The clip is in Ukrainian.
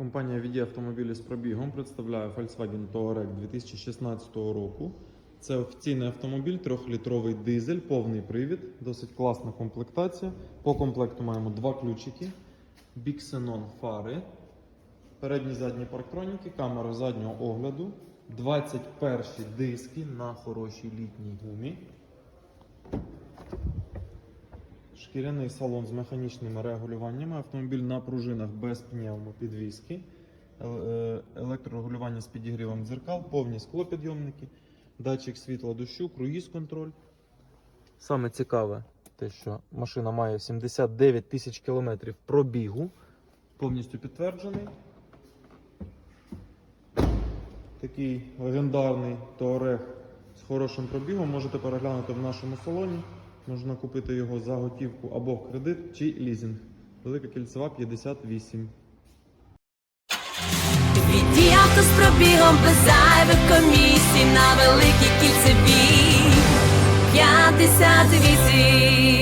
Компанія VD автомобілі з пробігом представляє Volkswagen Touareg 2016 року. Це офіційний автомобіль, 3-літровий дизель, повний привід, досить класна комплектація. По комплекту маємо два ключики, біксенон фари, передні задні парктроніки, камери заднього огляду, 21 диски на хорошій літній гумі. Шкіряний салон з механічними регулюваннями, автомобіль на пружинах без пневмопідвіски, ел- е, електрорегулювання з підігрівом дзеркал, повні склопідйомники, датчик світла дощу, круїз-контроль. Саме цікаве, те, що машина має 79 тисяч кілометрів пробігу, повністю підтверджений. Такий легендарний Touareg з хорошим пробігом можете переглянути в нашому салоні. Можна купити його за готівку або в кредит чи лізинг. Велика кільцева 58. Віді авто з пробігом без зайвих комісій на великій кільцевій 58